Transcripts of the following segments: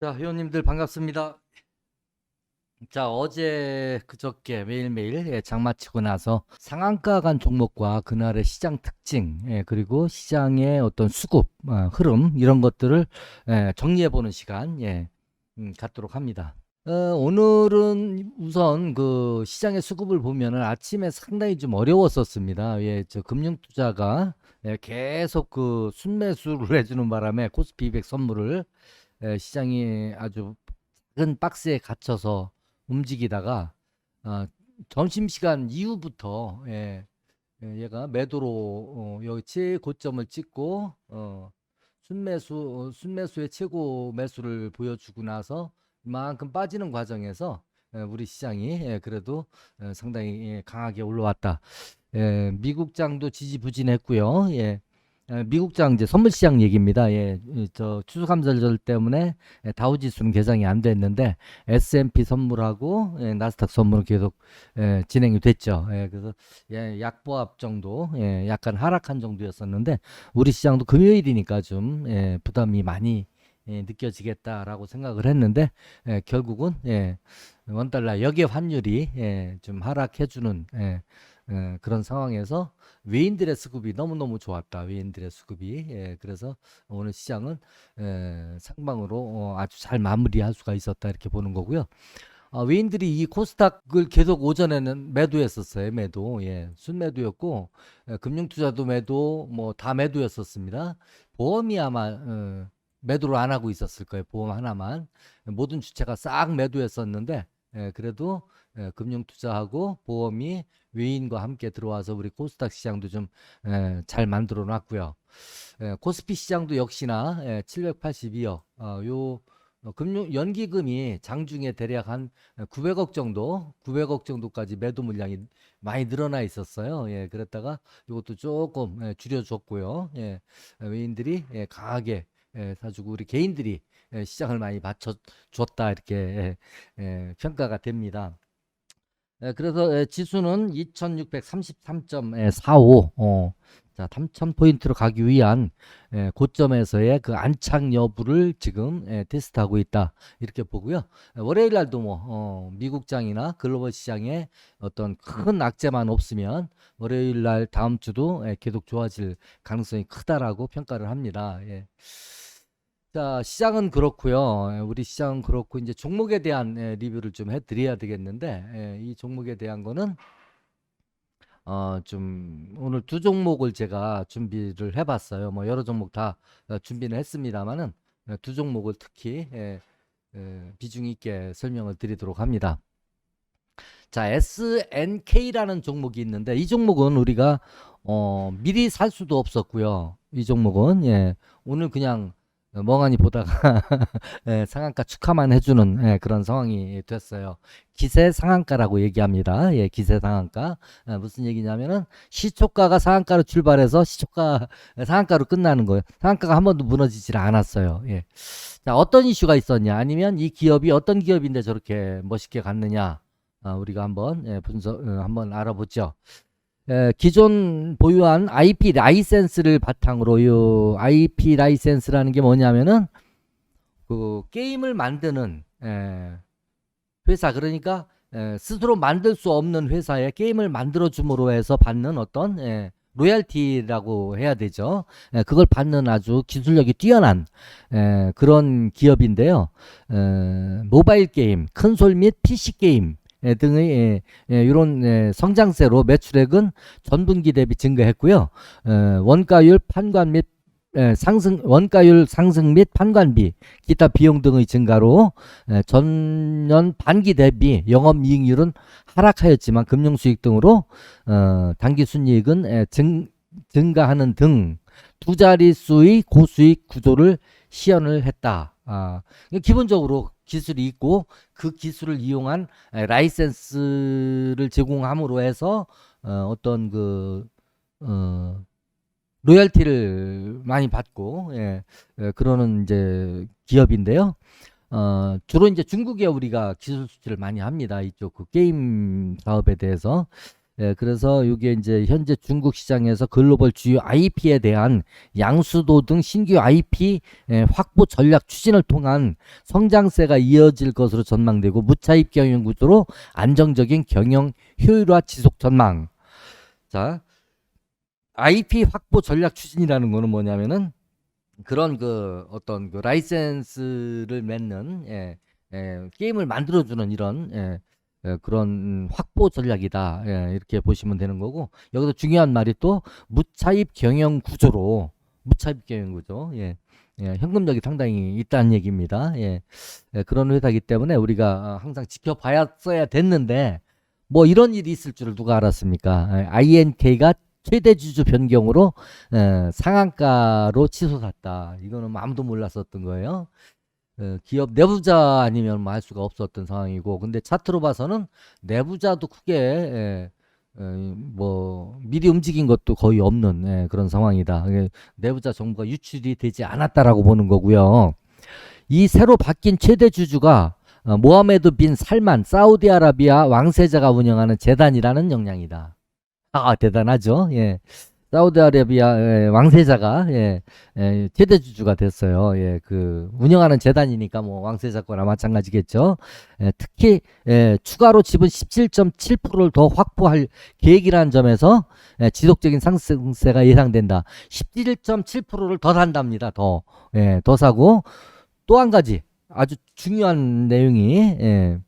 자, 회원님들 반갑습니다. 자, 어제 그저께 매일매일 예, 장 마치고 나서 상한가 간 종목과 그날의 시장 특징, 예, 그리고 시장의 어떤 수급, 어, 흐름 이런 것들을 예, 정리해 보는 시간 예, 음, 갖도록 합니다. 어, 오늘은 우선 그 시장의 수급을 보면은 아침에 상당히 좀 어려웠었습니다. 예, 저 금융투자가 예, 계속 그 순매수를 해주는 바람에 코스피 200 선물을 예, 시장이 아주 작은 박스에 갇혀서 움직이다가 어, 점심시간 이후부터 예, 예, 얘가 매도로 어, 여기 최고점을 찍고 어, 순매수 어, 순매수의 최고 매수를 보여주고 나서 이만큼 빠지는 과정에서 예, 우리 시장이 예, 그래도 예, 상당히 예, 강하게 올라왔다. 예, 미국 장도 지지부진했고요. 예. 에, 미국장 이제 선물 시장 얘기입니다. 예, 이, 저 추수감사절 때문에 예, 다우 지수는 개장이 안 됐는데 S&P 선물하고 예, 나스닥 선물은 계속 예, 진행이 됐죠. 예, 그래서 예, 약보합 정도, 예, 약간 하락한 정도였었는데 우리 시장도 금요일이니까 좀 예, 부담이 많이 예, 느껴지겠다라고 생각을 했는데 예, 결국은 예, 원달러 역의 환율이 예, 좀 하락해주는 예, 예, 그런 상황에서 외인들의 수급이 너무너무 좋았다. 외인들의 수급이. 예, 그래서 오늘 시장은 예, 상방으로 어, 아주 잘 마무리할 수가 있었다. 이렇게 보는 거고요. 아, 외인들이 이 코스닥을 계속 오전에는 매도했었어요. 매도. 예, 순매도였고 예, 금융투자도 매도 뭐 다 매도였었습니다. 보험이 아마 어, 매도를 안 하고 있었을 거예요. 보험 하나만. 모든 주체가 싹 매도했었는데 예, 그래도 예, 금융 투자하고 보험이 외인과 함께 들어와서 우리 코스닥 시장도 좀 잘 만들어 놨고요. 예, 코스피 시장도 역시나 예, 782억. 어, 요 어, 금융 연기금이 장중에 대략 한 900억 정도, 900억 정도까지 매도 물량이 많이 늘어나 있었어요. 예, 그랬다가 이것도 조금 예, 줄여줬고요. 예, 외인들이 예, 강하게 예, 사주고 우리 개인들이 예, 시장을 많이 받쳐줬다 이렇게 예, 예, 평가가 됩니다. 예, 그래서 예, 지수는 2633.45, 어, 자, 3000포인트로 가기 위한 예, 고점에서의 그 안착 여부를 지금 예, 테스트하고 있다. 이렇게 보고요. 예, 월요일 날도 뭐, 어, 미국장이나 글로벌 시장에 어떤 큰 악재만 없으면 월요일 날 다음 주도 예, 계속 좋아질 가능성이 크다라고 평가를 합니다. 예. 자, 시장은 그렇고요. 예, 우리 시장은 그렇고 이제 종목에 대한 예, 리뷰를 좀 해드려야 되겠는데 예, 이 종목에 대한 거는 어, 좀 오늘 두 종목을 제가 준비를 해봤어요. 뭐 여러 종목 다 어, 준비는 했습니다만은 어, 두 종목을 특히 비중 있게 설명을 드리도록 합니다. 자, SNK라는 종목이 있는데 이 종목은 우리가 어, 미리 살 수도 없었고요. 이 종목은 예, 오늘 그냥 멍하니 보다가 예, 상한가 축하만 해주는 예, 그런 상황이 됐어요. 기세 상한가라고 얘기합니다. 예, 기세 상한가. 예, 무슨 얘기냐면은 시초가가 상한가로 출발해서 시초가 상한가로 끝나는 거예요. 상한가가 한 번도 무너지질 않았어요. 예. 자, 어떤 이슈가 있었냐? 아니면 이 기업이 어떤 기업인데 저렇게 멋있게 갔느냐? 아, 우리가 한번 예, 분석 어, 한번 알아보죠. 에, 기존 보유한 IP 라이센스를 바탕으로 요 IP 라이센스라는 게 뭐냐면은 그 게임을 만드는 에, 회사 그러니까 에, 스스로 만들 수 없는 회사에 게임을 만들어 줌으로 해서 받는 어떤 에, 로얄티라고 해야 되죠. 에, 그걸 받는 아주 기술력이 뛰어난 에, 그런 기업인데요. 에, 모바일 게임, 콘솔 및 PC 게임 예, 등의 예, 예, 이런 예, 성장세로 매출액은 전분기 대비 증가했고요. 어, 원가율 판관 및 예, 상승 원가율 상승 및 판관비, 기타 비용 등의 증가로 예, 전년 반기 대비 영업이익률은 하락하였지만 금융수익 등으로 어, 당기순이익은 예, 증, 증가하는 등 두 자릿수의 고수익 구조를 시연을 했다. 아, 기본적으로 기술이 있고 그 기술을 이용한 에, 라이센스를 제공함으로 해서 어, 어떤 그 어, 로열티를 많이 받고 예, 예, 그러는 이제 기업인데요. 어, 주로 이제 중국에 우리가 기술 수출을 많이 합니다. 이쪽 그 게임 사업에 대해서 예, 그래서 이게 이제 현재 중국 시장에서 글로벌 주요 IP에 대한 양수도 등 신규 IP 예, 확보 전략 추진을 통한 성장세가 이어질 것으로 전망되고 무차입 경영 구조로 안정적인 경영 효율화 지속 전망. 자, IP 확보 전략 추진이라는 거는 뭐냐면은 그런 그 어떤 그 라이센스를 맺는 예, 예, 게임을 만들어주는 이런 예, 예, 그런 확보 전략이다 예, 이렇게 보시면 되는 거고 여기서 중요한 말이 또 무차입 경영 구조로 무차입 경영 구조 예, 예, 현금력이 상당히 있다는 얘기입니다. 예, 예, 그런 회사이기 때문에 우리가 어, 항상 지켜봐야써야 됐는데 뭐 이런 일이 있을 줄을 누가 알았습니까? 예, INK가 최대 주주 변경으로 에, 상한가로 치솟았다. 이거는 뭐 아무도 몰랐었던 거예요. 에, 기업 내부자 아니면 뭐 할 수가 없었던 상황이고, 근데 차트로 봐서는 내부자도 크게 에, 에, 뭐 미리 움직인 것도 거의 없는 에, 그런 상황이다. 내부자 정보가 유출이 되지 않았다라고 보는 거고요. 이 새로 바뀐 최대 주주가 어, 모하메드 빈 살만 사우디아라비아 왕세자가 운영하는 재단이라는 역량이다. 아, 대단하죠. 예. 사우디아라비아 예, 왕세자가 예, 예, 최대 주주가 됐어요. 예, 그 운영하는 재단이니까 뭐 왕세자 거나 마찬가지겠죠. 예, 특히 예, 추가로 지분 17.7%를 더 확보할 계획이라는 점에서 예, 지속적인 상승세가 예상된다. 17.7%를 더 산답니다. 더, 예, 더 사고 또 한 가지 아주 중요한 내용이 예,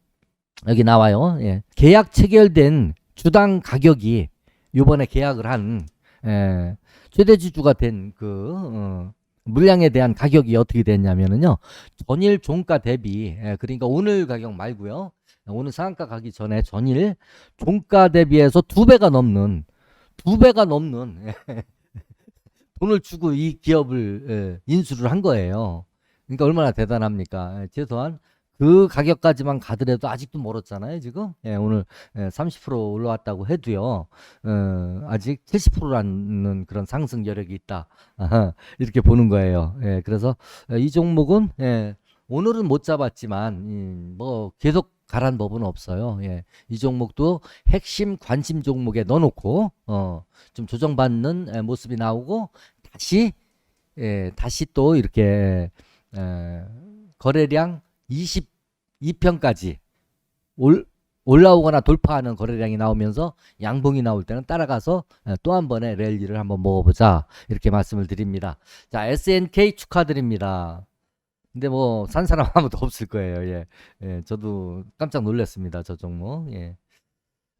여기 나와요. 예, 계약 체결된 주당 가격이 요번에 계약을 한 에, 최대 주주가 된그 어, 물량에 대한 가격이 어떻게 됐냐면은요 전일 종가 대비 에, 그러니까 오늘 가격 말고요 오늘 상한가 가기 전에 전일 종가 대비해서 두 배가 넘는 두 배가 넘는 돈을 주고 이 기업을 에, 인수를 한 거예요. 그러니까 얼마나 대단합니까? 에, 최소한 그 가격까지만 가더라도 아직도 멀었잖아요, 지금. 예, 오늘 예, 30% 올라왔다고 해도요, 어, 아직 70%라는 그런 상승 여력이 있다. 아하, 이렇게 보는 거예요. 예, 그래서 예, 이 종목은 예, 오늘은 못 잡았지만 음, 뭐 계속 가란 법은 없어요. 예, 이 종목도 핵심 관심 종목에 넣어놓고 어, 좀 조정받는 예, 모습이 나오고 다시 예, 다시 또 이렇게 예, 거래량 22편까지 올, 올라오거나 돌파하는 거래량이 나오면서 양봉이 나올 때는 따라가서 또 한 번의 랠리를 한번 먹어보자 이렇게 말씀을 드립니다. 자 SNK 축하드립니다. 근데 뭐 산 사람 아무도 없을 거예요. 예, 예 저도 깜짝 놀랐습니다. 저 종목. 예.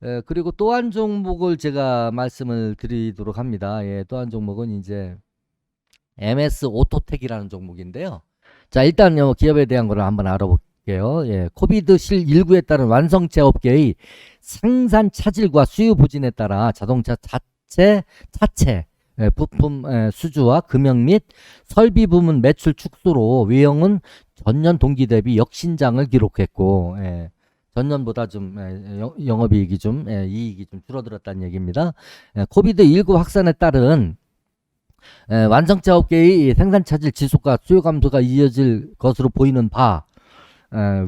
예, 그리고 또 한 종목을 제가 말씀을 드리도록 합니다. 예, 또 한 종목은 이제 MS 오토텍이라는 종목인데요. 자, 일단 요 기업에 대한 거를 한번 알아볼게요. 예, 코비드 실19에 따른 완성체 업계의 생산 차질과 수요 부진에 따라 자동차 자체 차체 예, 부품 예, 수주와 금형 및 설비 부문 매출 축소로 외형은 전년 동기 대비 역신장을 기록했고 예, 전년보다 좀 예, 영- 영업이익이 좀 예, 이익이 좀 줄어들었다는 얘기입니다. 예, 코비드 19 확산에 따른 에, 완성차 업계의 생산 차질 지속과 수요 감소가 이어질 것으로 보이는 바 에,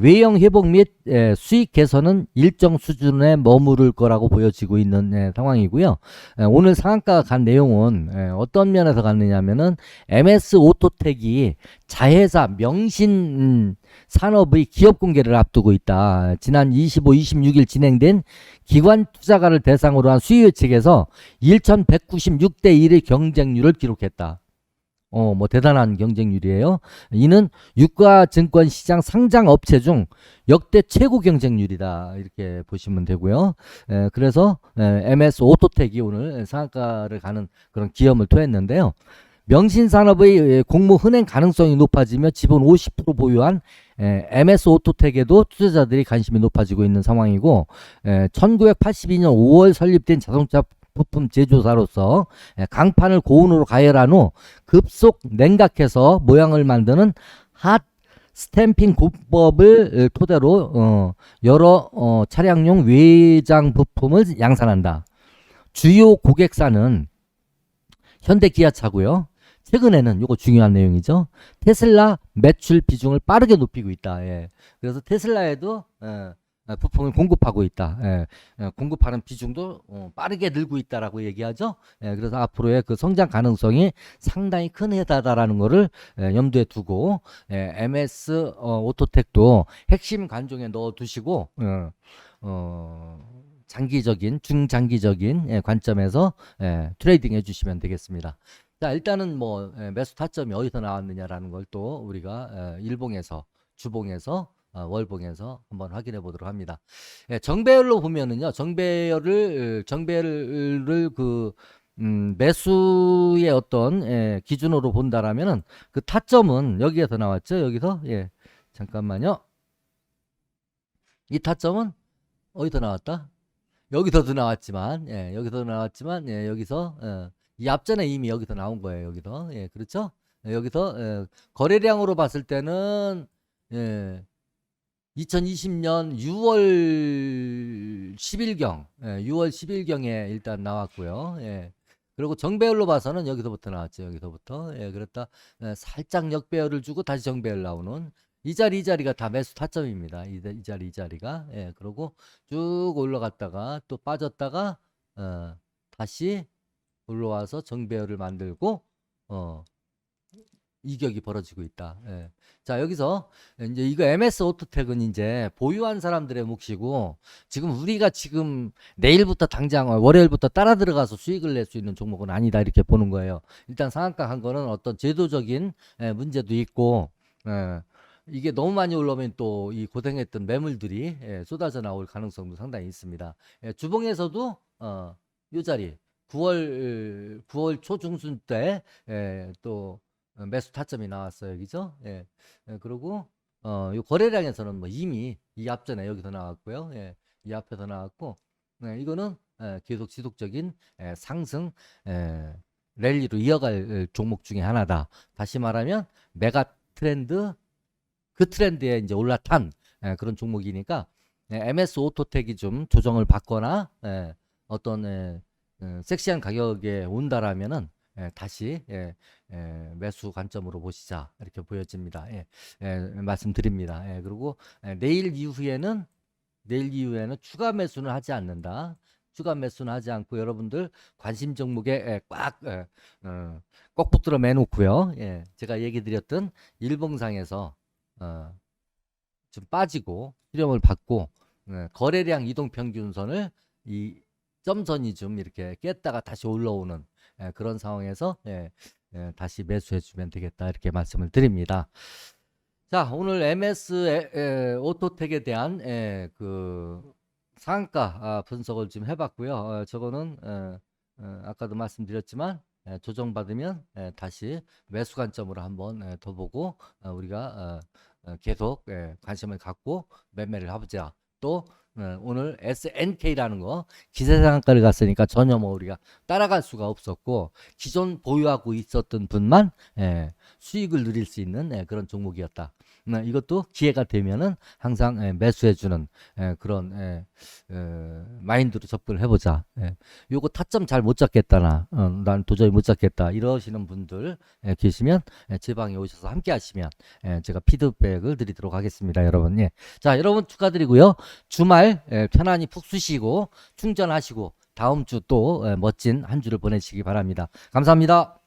외형 회복 및 에, 수익 개선은 일정 수준에 머무를 거라고 보여지고 있는 에, 상황이고요. 에, 오늘 상한가 간 내용은 에, 어떤 면에서 갔느냐면은 MS 오토텍이 자회사 명신 음, 산업의 기업 공개를 앞두고 있다. 지난 25, 26일 진행된 기관 투자가를 대상으로 한 수요 예측에서 1,196대 1의 경쟁률을 기록했다. 어, 뭐 대단한 경쟁률이에요. 이는 유가 증권 시장 상장 업체 중 역대 최고 경쟁률이다. 이렇게 보시면 되고요. 에, 그래서 에, MS 오토텍이 오늘 상한가를 가는 그런 기염을 토했는데요. 명신산업의 공모 흔행 가능성이 높아지며 지분 50% 보유한 에, MS 오토텍에도 투자자들이 관심이 높아지고 있는 상황이고 에, 1982년 5월 설립된 자동차 부품 제조사로서 에, 강판을 고온으로 가열한 후 급속 냉각해서 모양을 만드는 핫 스탬핑 공법을 에, 토대로 어, 여러 어, 차량용 외장 부품을 양산한다. 주요 고객사는 현대 기아차고요. 최근에는 요거 중요한 내용이죠. 테슬라 매출 비중을 빠르게 높이고 있다. 예. 그래서 테슬라에도 예, 에, 부품을 공급하고 있다. 예, 예, 공급하는 비중도 어, 빠르게 늘고 있다라고 얘기하죠. 예, 그래서 앞으로의 그 성장 가능성이 상당히 큰 회사다라는 거를 예, 염두에 두고 예, MS 어, 오토텍도 핵심 관종에 넣어 두시고 어, 어, 장기적인 중장기적인 예, 관점에서 예, 트레이딩 해주시면 되겠습니다. 자 일단은 뭐 예, 매수 타점이 어디서 나왔느냐라는 걸 또 우리가 예, 일봉에서 주봉에서 어, 월봉에서 한번 확인해 보도록 합니다. 예, 정배열로 보면은요, 정배열을 정배열을 그 음, 매수의 어떤 예, 기준으로 본다라면은 그 타점은 여기에서 나왔죠. 여기서 예, 잠깐만요. 이 타점은 어디서 나왔다? 여기서도 나왔지만 예, 여기서 나왔지만 예, 여기서 예, 이 앞전에 이미 여기서 나온 거예요. 여기서 예, 그렇죠? 예, 여기서 예, 거래량으로 봤을 때는 예, 2020년 6월 10일경, 예, 6월 10일경에 일단 나왔고요. 예. 그리고 정배열로 봐서는 여기서부터 나왔죠. 여기서부터. 예, 그랬다. 예, 살짝 역배열을 주고 다시 정배열 나오는 이 자리 이 자리가 다 매수 타점입니다. 이, 이 자리 이 자리가. 예, 그리고 쭉 올라갔다가 또 빠졌다가 어, 다시 올라와서 정배열을 만들고 어, 이격이 벌어지고 있다. 예. 자, 여기서 이제 이거 MS 오토텍은 이제 보유한 사람들의 몫이고 지금 우리가 지금 내일부터 당장 어, 월요일부터 따라 들어가서 수익을 낼 수 있는 종목은 아니다 이렇게 보는 거예요. 일단 상한가 한 거는 어떤 제도적인 예, 문제도 있고 예, 이게 너무 많이 올라오면 또 이 고생했던 매물들이 예, 쏟아져 나올 가능성도 상당히 있습니다. 예, 주봉에서도 어, 요 자리 9월 9월 초중순 때또 어, 매수 타점이 나왔어요. 그죠? 예. 예, 그리고 어, 요 거래량에서는 뭐 이미 이 앞전에 여기서 나왔고요. 예. 이 앞에서 나왔고 예, 이거는 예, 계속 지속적인 예, 상승 예, 랠리로 이어갈 예, 종목 중에 하나다. 다시 말하면 메가 트렌드 그 트렌드에 이제 올라탄 예, 그런 종목이니까 예, MS 오토텍이 좀 조정을 받거나 예, 어떤 예, 예, 섹시한 가격에 온다라면은 예, 다시 예, 예, 매수 관점으로 보시자 이렇게 보여집니다. 예, 예, 말씀드립니다. 예, 그리고 예, 내일 이후에는 내일 이후에는 추가 매수는 하지 않는다. 추가 매수는 하지 않고 여러분들 관심 종목에 예, 꽉 예, 어, 꼭 붙들어 매놓고요. 예, 제가 얘기 드렸던 일봉상에서 어, 좀 빠지고 수렴을 받고 예, 거래량 이동 평균선을 이 점선이 좀 이렇게 깼다가 다시 올라오는 예, 그런 상황에서 예, 예, 다시 매수해 주면 되겠다 이렇게 말씀을 드립니다. 자 오늘 MS 에, 에, 오토텍에 대한 에, 그 상한가 아, 분석을 좀 해봤고요. 어, 저거는 에, 어, 아까도 말씀드렸지만 에, 조정받으면 에, 다시 매수 관점으로 한번 에, 더 보고 어, 우리가 어, 어, 계속 에, 관심을 갖고 매매를 해보자. 또 어, 오늘 SNK라는 거 기세 상한가를 갔으니까 전혀 뭐 우리가 따라갈 수가 없었고 기존 보유하고 있었던 분만 예, 수익을 누릴 수 있는 예, 그런 종목이었다. 음, 이것도 기회가 되면은 항상 예, 매수해주는 예, 그런 예, 예, 마인드로 접근을 해보자. 예. 요거 타점 잘 못 잡겠다나, 어, 난 도저히 못 잡겠다 이러시는 분들 예, 계시면 예, 제 방에 오셔서 함께 하시면 예, 제가 피드백을 드리도록 하겠습니다, 여러분. 예. 자, 여러분 축하드리고요. 주말 예, 편안히 푹 쉬시고 충전하시고 다음 주 또 멋진 한 주를 보내시기 바랍니다. 감사합니다.